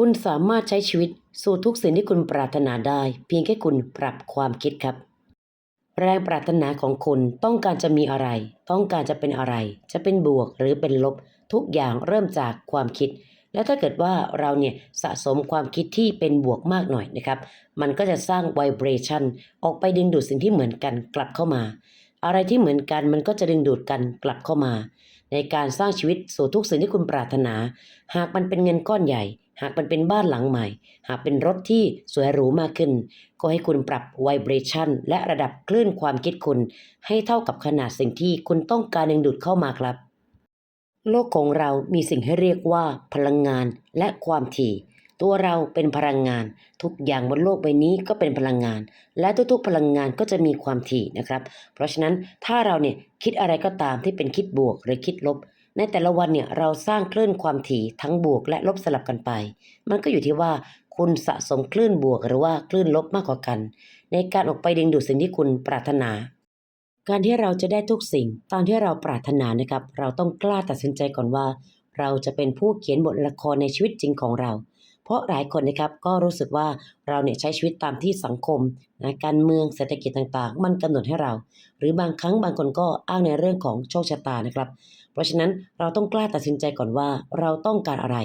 คุณสามารถใช้ชีวิตสู่ทุกสิ่งที่คุณปรารถนาได้ เพียงแค่คุณปรับความคิดครับ แรงปรารถนาของคุณต้องการจะมีอะไร ต้องการจะเป็นอะไร จะเป็นบวกหรือเป็นลบ ทุกอย่างเริ่มจากความคิด และถ้าเกิดว่าเราเนี่ยสะสมความคิดที่เป็นบวกมากหน่อยนะครับ มันก็จะสร้างไวเบรชันออกไปดึงดูดสิ่งที่เหมือนกันกลับเข้ามา อะไรที่เหมือนกันมันก็จะดึงดูดกันกลับเข้ามา ในการสร้างชีวิตสู่ทุกสิ่งที่คุณปรารถนา หากมันเป็นเงินก้อนใหญ่ หากมันเป็นบ้านหลังใหม่ หากเป็นรถที่สวยหรูมากขึ้น ก็ให้คุณปรับไวเบรชันและระดับคลื่นความคิดคุณ ให้เท่ากับขนาดสิ่งที่คุณต้องการดึงดูดเข้ามาครับ โลกของเรามีสิ่งให้เรียกว่าพลังงานและความถี่ ตัวเราเป็นพลังงาน ทุกอย่างบนโลกใบนี้ก็เป็นพลังงาน และทุกๆพลังงานก็จะมีความถี่นะครับ เพราะฉะนั้นถ้าเราเนี่ยคิดอะไรก็ตามที่เป็นคิดบวกหรือคิดลบ ในแต่ละวันเนี่ยเราสร้างคลื่นความถี่ทั้งบวกและลบสลับกันไป มันก็อยู่ที่ว่าคุณสะสมคลื่นบวกหรือว่าคลื่นลบมากกว่ากัน ในการออกไปดึงดูดสิ่งที่คุณปรารถนาการที่เราจะได้ทุกสิ่งตามที่เราปรารถนานะครับ เราต้องกล้าตัดสินใจก่อนว่า เราจะเป็นผู้เขียนบทละครในชีวิตจริงของเรา เพราะหลายคนนะครับก็รู้สึกว่าเราเนี่ยใช้ชีวิตตามที่สังคมนะการเมืองเศรษฐกิจต่างๆ มันกำหนดให้เรา หรือบางครั้งบางคนก็อ้างในเรื่องของโชคชะตานะครับ เพราะฉะนั้นเราต้องกล้าตัดสินใจก่อนว่าเราต้องการอะไร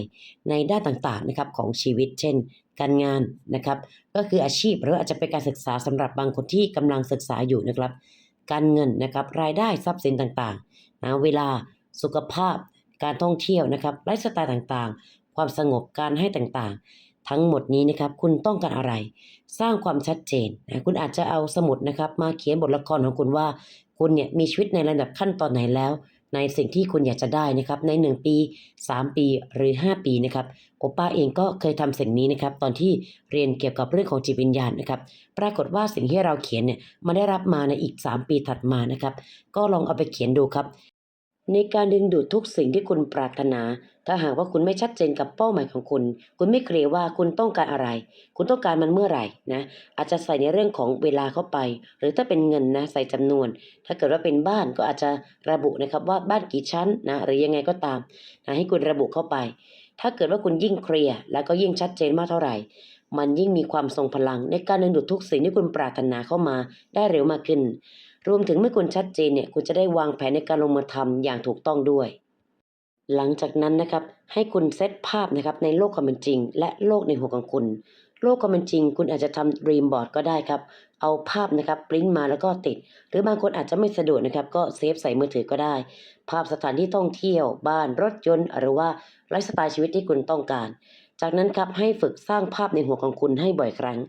ในด้านต่างๆนะครับของชีวิต เช่น การงานนะครับ ก็คืออาชีพหรืออาจจะเป็นการศึกษาสำหรับบางคนที่กำลังศึกษาอยู่นะครับ การเงินนะครับรายได้ทรัพย์สินต่างๆนะเวลาสุขภาพการท่องเที่ยวนะครับไลฟ์สไตล์ต่างๆ ความสงบการให้ต่างๆ ทั้งหมดนี้นะครับคุณต้องการอะไร สร้างความชัดเจนนะคุณอาจจะเอาสมุดนะครับ มาเขียนบทละครของคุณว่า คุณเนี่ยมีชีวิตในระดับขั้นตอนไหนแล้ว ในสิ่งที่คุณอยากจะได้นะครับ ใน 1 ปี 3 ปีหรือ 5 ปีนะครับโอป้าเองก็เคยทำสิ่งนี้นะครับตอนที่เรียนเกี่ยวกับเรื่องของจิตวิญญาณนะครับปรากฏว่าสิ่งที่เราเขียนเนี่ยมาได้รับมาในอีก 3 ปีถัดมานะครับก็ลองเอาไปเขียนดูครับ ในการดึงดูดทุกสิ่งที่คุณปรารถนา ถ้าหากว่าคุณไม่ชัดเจนกับเป้าหมายของคุณ คุณไม่เคลียร์ว่าคุณต้องการอะไร คุณต้องการมันเมื่อไหร่นะ อาจจะใส่ในเรื่องของเวลาเข้าไป หรือถ้าเป็นเงินนะใส่จำนวน ถ้าเกิดว่าเป็นบ้านก็อาจจะระบุนะครับว่าบ้านกี่ชั้นนะหรือยังไงก็ตามนะให้คุณระบุเข้าไป ถ้าเกิดว่าคุณยิ่งเคลียร์แล้วก็ยิ่งชัดเจนมากเท่าไหร่มันยิ่งมีความทรงพลังในการดึงดูดทุกสิ่งที่คุณปรารถนาเข้ามาได้เร็วมากขึ้น รวมถึงเมื่อคุณชัดเจนเนี่ยคุณจะได้วางแผนในการลงมือทำอย่างถูกต้องด้วย หลังจากนั้นนะครับให้คุณเซตภาพนะครับในโลกความเป็นจริง และโลกในหัวของคุณ โลกความเป็นจริง คุณอาจจะทำ dream board ก็ได้ครับ เอาภาพนะครับปริ้นมาแล้วก็ติด หรือบางคนอาจจะไม่สะดวกนะครับก็เซฟใส่มือถือก็ได้ ภาพสถานที่ท่องเที่ยว บ้านรถยนต์ หรือว่าไลฟ์สไตล์ชีวิตที่คุณต้องการ จากนั้นครับให้ฝึกสร้างภาพในหัวของคุณให้บ่อยครั้ง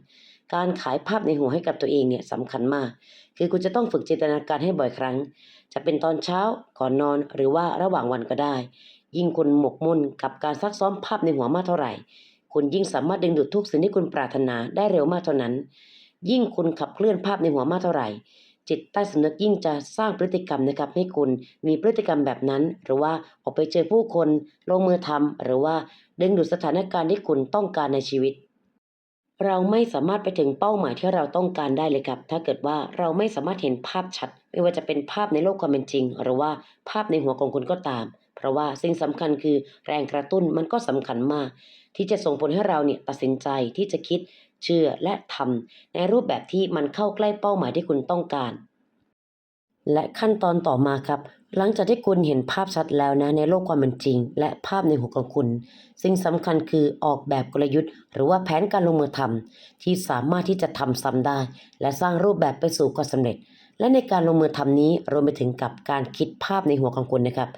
การขายภาพในหัวให้กับตัวเองเนี่ยสำคัญมาก คือคุณจะต้องฝึกจินตนาการให้บ่อยครั้ง จะเป็นตอนเช้าก่อนนอนหรือว่าระหว่างวันก็ได้ ยิ่งคุณหมกมุ่นกับการซักซ้อมภาพในหัวมากเท่าไหร่ คุณยิ่งสามารถดึงดูดทุกสิ่งที่คุณปรารถนาได้เร็วมากเท่านั้น ยิ่งคุณขับเคลื่อนภาพในหัวมากเท่าไหร่ จิตใต้สำนึกยิ่งจะสร้างพฤติกรรมนะครับให้คุณมีพฤติกรรมแบบนั้น หรือว่าออกไปเจอผู้คน ลงมือทำหรือว่าดึงดูดสถานการณ์ที่คุณต้องการในชีวิต เราไม่สามารถไปถึงเป้าหมายที่เราต้องการได้เลยครับ ถ้าเกิดว่าเราไม่สามารถเห็นภาพชัด ไม่ว่าจะเป็นภาพในโลกความเป็นจริง หรือว่าภาพในหัวของคุณก็ตาม เพราะว่าสิ่งสำคัญคือแรงกระตุ้นมันก็สำคัญมาก ที่จะส่งผลให้เราเนี่ยตัดสินใจที่จะคิดเชื่อและทำในรูปแบบที่มันเข้าใกล้เป้าหมายที่คุณต้องการ และขั้นตอนต่อมาครับ หลังจากที่คุณเห็นภาพชัดแล้วนะในโลกความเป็นจริง และภาพในหัวของคุณ สิ่งสำคัญคือออกแบบกลยุทธ์ หรือว่าแผนการลงมือทำที่สามารถที่จะทำซ้ำได้ และสร้างรูปแบบไปสู่ความสำเร็จ และในการลงมือทำนี้รวมไปถึงกับการคิดภาพในหัวของคุณนะครับ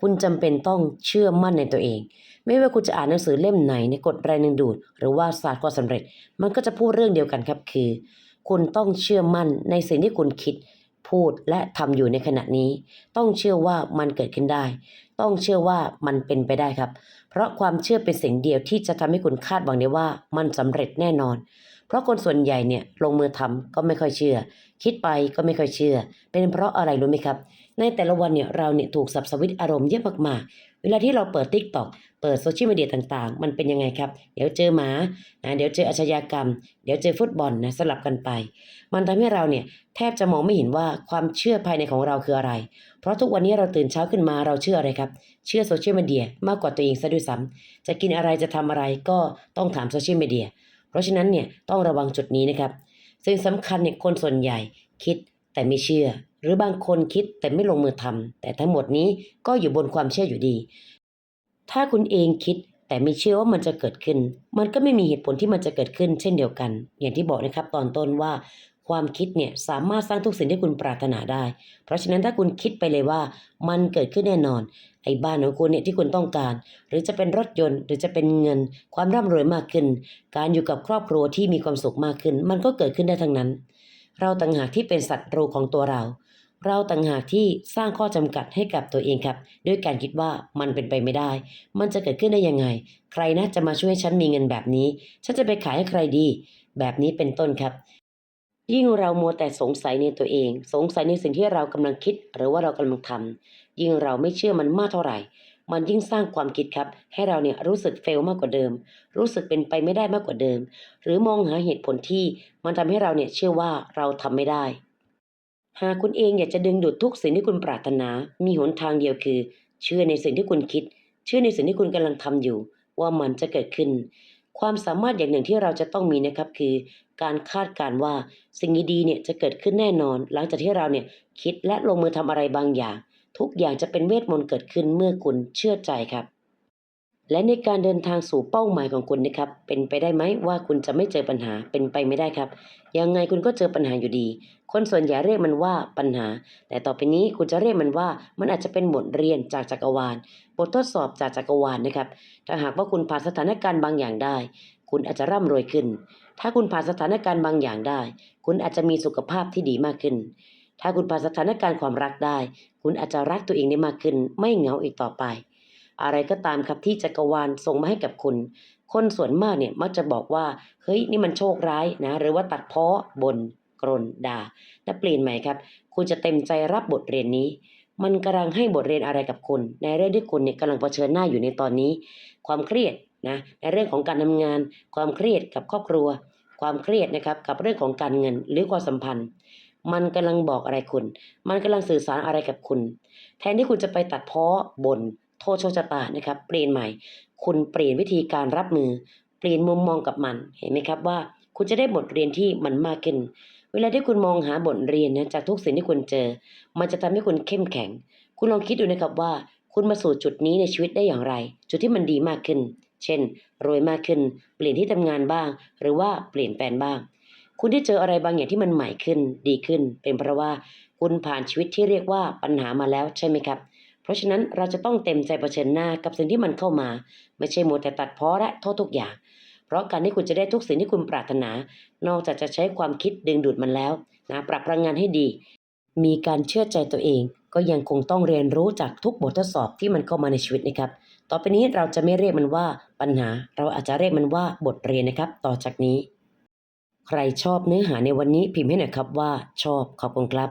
คุณจำเป็นต้องเชื่อมั่นในตัวเอง ไม่ว่าคุณจะอ่านหนังสือเล่มไหนในกฎแรงดึงดูด หรือว่าศาสตร์ความสำเร็จ มันก็จะพูดเรื่องเดียวกันครับคือ คุณต้องเชื่อมั่นในสิ่งที่คุณคิด พูดและทำอยู่ในขณะนี้ ต้องเชื่อว่ามันเกิดขึ้นได้ ต้องเชื่อว่ามันเป็นไปได้ครับ เพราะความเชื่อเป็นสิ่งเดียวที่จะทำให้คุณคาดหวังได้ว่ามันสำเร็จแน่นอน เพราะคนส่วนใหญ่เนี่ยลงมือทำก็ไม่ค่อยเชื่อ คิดไปก็ไม่ค่อยเชื่อ เป็นเพราะอะไรรู้ไหมครับ ในแต่ละวันเนี่ยเราเนี่ยถูกสับสวิตอารมณ์เยอะมากๆ เวลาที่เราเปิด TikTok เปิดโซเชียลมีเดียต่างๆ มันเป็นยังไงครับ เดี๋ยวเจอหมานะเดี๋ยวเจออาชญากรรม เดี๋ยวเจอฟุตบอลนะสลับกันไป มันทำให้เราเนี่ยแทบจะมองไม่เห็นว่าความเชื่อภายในของเราคืออะไร เพราะทุกวันนี้เราตื่นเช้าขึ้นมาเราเชื่ออะไรครับ เชื่อโซเชียลมีเดียมากกว่าตัวเองซะด้วยซ้ำจะกินอะไรจะทำอะไรก็ต้องถามโซเชียลมีเดีย เพราะฉะนั้นเนี่ยต้องระวังจุดนี้นะครับ สิ่งสำคัญเนี่ยคนส่วนใหญ่คิดแต่ไม่เชื่อ หรือบางคนคิดแต่ไม่ลงมือทำแต่ทั้งหมดนี้ก็อยู่บนความเชื่ออยู่ดี ถ้าคุณเองคิดแต่ไม่เชื่อว่ามันจะเกิดขึ้น มันก็ไม่มีเหตุผลที่มันจะเกิดขึ้นเช่นเดียวกัน อย่างที่บอกนะครับตอนต้นว่าความคิดเนี่ยสามารถสร้างทุกสิ่งที่คุณปรารถนาได้ เพราะฉะนั้นถ้าคุณคิดไปเลยว่ามันเกิดขึ้นแน่นอน ไอ้บ้านของคุณเนี่ยที่คุณต้องการ หรือจะเป็นรถยนต์ หรือจะเป็นเงิน ความร่ำรวยมากขึ้น การอยู่กับครอบครัวที่มีความสุขมากขึ้น มันก็เกิดขึ้นได้ทั้งนั้น เราต่างหากที่เป็นศัตรูของตัวเรา เราต่างหากที่สร้างข้อจำกัดให้กับตัวเองครับ ด้วยการคิดว่ามันเป็นไปไม่ได้ มันจะเกิดขึ้นได้ยังไง ใครนะจะมาช่วยฉันมีเงินแบบนี้ ฉันจะไปขายให้ใครดี แบบนี้เป็นต้นครับ ยิ่งเรามัวแต่สงสัยในตัวเอง สงสัยในสิ่งที่เรากำลังคิด หรือว่าเรากำลังทำยิ่งเราไม่เชื่อมันมากเท่าไหร่ มันยิ่งสร้างความคิดครับ ให้เราเนี่ยรู้สึกเฟลมากกว่าเดิม รู้สึกเป็นไปไม่ได้มากกว่าเดิม หรือมองหาเหตุผลที่มันทำให้เราเนี่ยเชื่อว่าเราทำไม่ได้ หากคุณเองอยากจะดึงดูดทุกสิ่งที่คุณปรารถนา มีหนทางเดียวคือ เชื่อในสิ่งที่คุณคิด เชื่อในสิ่งที่คุณกำลังทำอยู่ ว่ามันจะเกิดขึ้น ความสามารถอย่างหนึ่งที่เราจะต้องมีนะครับคือการคาดการว่าสิ่งดีๆเนี่ยจะเกิดขึ้นแน่นอน หลังจากที่เราเนี่ยคิดและลงมือทำอะไรบางอย่าง ทุกอย่างจะเป็นเวทมนต์เกิดขึ้นเมื่อคุณเชื่อใจครับ และในการเดินทางสู่เป้าหมายของคุณนะครับ เป็นไปได้ไหมว่าคุณจะไม่เจอปัญหาเป็นไปไม่ได้ครับ ยังไงคุณก็เจอปัญหาอยู่ดี คนส่วนใหญ่เรียกมันว่าปัญหา แต่ต่อไปนี้คุณจะเรียกมันว่ามันอาจจะเป็นบทเรียนจากจักรวาล บททดสอบจากจักรวาลนะครับ ถ้าหากว่าคุณผ่านสถานการณ์บางอย่างได้ คุณอาจจะร่ำรวยขึ้น ถ้าคุณผ่านสถานการณ์บางอย่างได้ คุณอาจจะมีสุขภาพที่ดีมากขึ้น ถ้าคุณผ่านสถานการณ์ความรักได้ คุณอาจจะรักตัวเองได้มากขึ้น ไม่เหงาอีกต่อไป อะไรก็ตามครับที่จักรวาลส่งมาให้กับคุณ คนส่วนมากเนี่ยมักจะบอกว่า เฮ้ยนี่มันโชคร้ายนะ หรือว่าตัดเพ้อบนกรนด่าและเปลี่ยนใหม่ครับ คุณจะเต็มใจรับบทเรียนนี้ มันกำลังให้บทเรียนอะไรกับคุณ ในเรื่องที่คุณเนี่ยกำลังเผชิญหน้าอยู่ในตอนนี้ ความเครียดนะในเรื่องของการทำงาน ความเครียดกับครอบครัว ความเครียดนะครับกับเรื่องของการเงินหรือความสัมพันธ์ มันกำลังบอกอะไรคุณ มันกำลังสื่อสารอะไรกับคุณ แทนที่คุณจะไปตัดเพ้อบน โทษโชคชะตานะครับ เปลี่ยนใหม่ คุณเปลี่ยนวิธีการรับมือ เปลี่ยนมุมมองกับมัน เห็นไหมครับว่า คุณจะได้บทเรียนที่มันมากขึ้น เวลาที่คุณมองหาบทเรียนนะจากทุกสิ่งที่คุณเจอ มันจะทำให้คุณเข้มแข็ง คุณลองคิดดูนะครับว่า คุณมาสู่จุดนี้ในชีวิตได้อย่างไร จุดที่มันดีมากขึ้น เช่น รวยมากขึ้น เปลี่ยนที่ทำงานบ้าง หรือว่าเปลี่ยนแปลนบ้าง คุณได้เจออะไรบางอย่างที่มันใหม่ขึ้น ดีขึ้น เป็นเพราะว่าคุณผ่านชีวิตที่เรียกว่าปัญหามาแล้วใช่ไหมครับ ราะฉะนั้นเราจะต้องเต็มใจเผชิญหน้ากับสิ่งที่มันเข้ามา ไม่ใช่มัวแต่ตัดเพ้อและโทษทุกอย่าง เพราะการที่คุณจะได้ทุกสิ่งที่คุณปรารถนา นอกจากจะใช้ความคิดดึงดูดมันแล้วนะปรับพลังงานให้ดี มีการเชื่อใจตัวเอง ก็ยังคงต้องเรียนรู้จากทุกบททดสอบที่มันเข้ามาในชีวิตนะครับ ต่อไปนี้เราจะไม่เรียกมันว่าปัญหา เราอาจจะเรียกมันว่าบทเรียนนะครับ ต่อจากนี้ ใครชอบเนื้อหาในวันนี้พิมพ์ให้หน่อยครับว่า ชอบขอบคุณครับ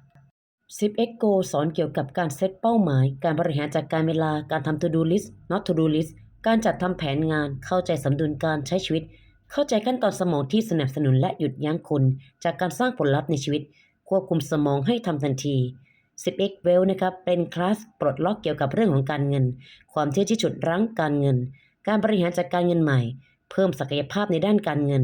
10x Go สอนเกี่ยวกับการเซตเป้าหมาย การบริหารจัดการเวลา การทำ to do list not to do list การจัดทำแผนงาน เข้าใจสมดุลการใช้ชีวิต เข้าใจขั้นตอนสมองที่สนับสนุนและหยุดยั้งคุณจากการสร้างผลลัพธ์ในชีวิต ควบคุมสมองให้ทำทันที 10x Well นะครับเป็นคลาสปลดล็อกเกี่ยวกับเรื่องของการเงิน ความเชื่อที่ฉุดรั้งการเงิน การบริหารจัดการเงินใหม่ เพิ่มศักยภาพในด้านการเงิน